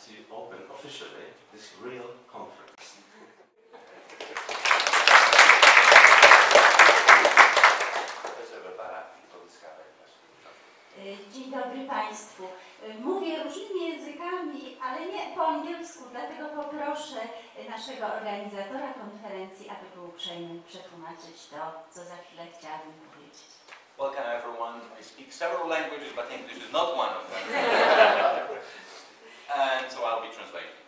to open officially this real conference. Dzień dobry Państwu. Mówię różnymi językami, ale nie po angielsku, dlatego poproszę naszego organizatora konferencji, aby był uprzejmy przetłumaczyć to, co za chwilę chciałabym powiedzieć. Welcome everyone. I speak several languages, but English is not one of them. and so I'll be translating.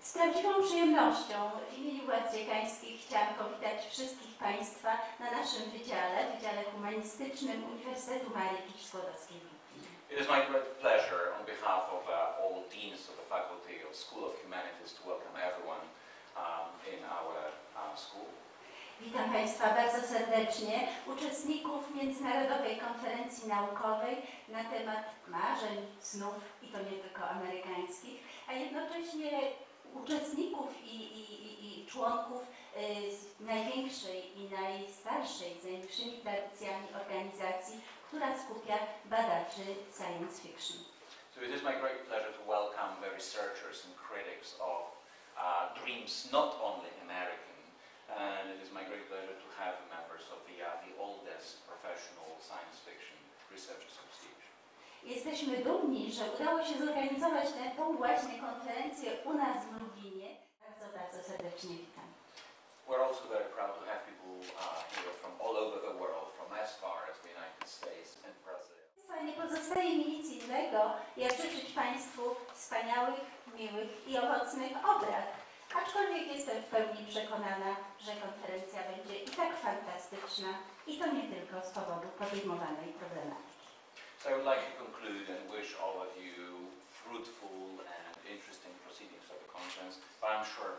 Z prawdziwą przyjemnością w imieniu władz dziekańskich chciałam powitać wszystkich Państwa na naszym wydziale, Wydziale Humanistycznym Uniwersytetu Marii Lublinie. It is my great pleasure on behalf of uh, all deans of the Faculty of School of Humanities to welcome everyone um, in our uh, school. Witam Państwa bardzo serdecznie, uczestników Międzynarodowej Konferencji Naukowej na temat marzeń, snów i to nie tylko amerykańskich, a uczestników i, i, i, i członków y, największej i najstarszej, z najwyższymi tradycjami organizacji, która skupia badaczy science fiction. So it is my great pleasure to welcome the researchers and critics of uh, Dreams Not Only American, and it is my great pleasure to have members of the, uh, the oldest professional science fiction research association. Jesteśmy dumni, że udało się zorganizować tę, tą właśnie konferencję u nas w Lublinie. Bardzo, bardzo serdecznie witam. We're also very proud to have people uh, here from all over the world, from as far as the United States and Brazil. Nie pozostaje mi nic innego, jak życzyć Państwu wspaniałych, miłych i owocnych obrad. Aczkolwiek jestem w pełni przekonana, że konferencja będzie i tak fantastyczna i to nie tylko z powodu podejmowanej problematyki. So I would like to conclude and wish all of you fruitful and interesting I'm sure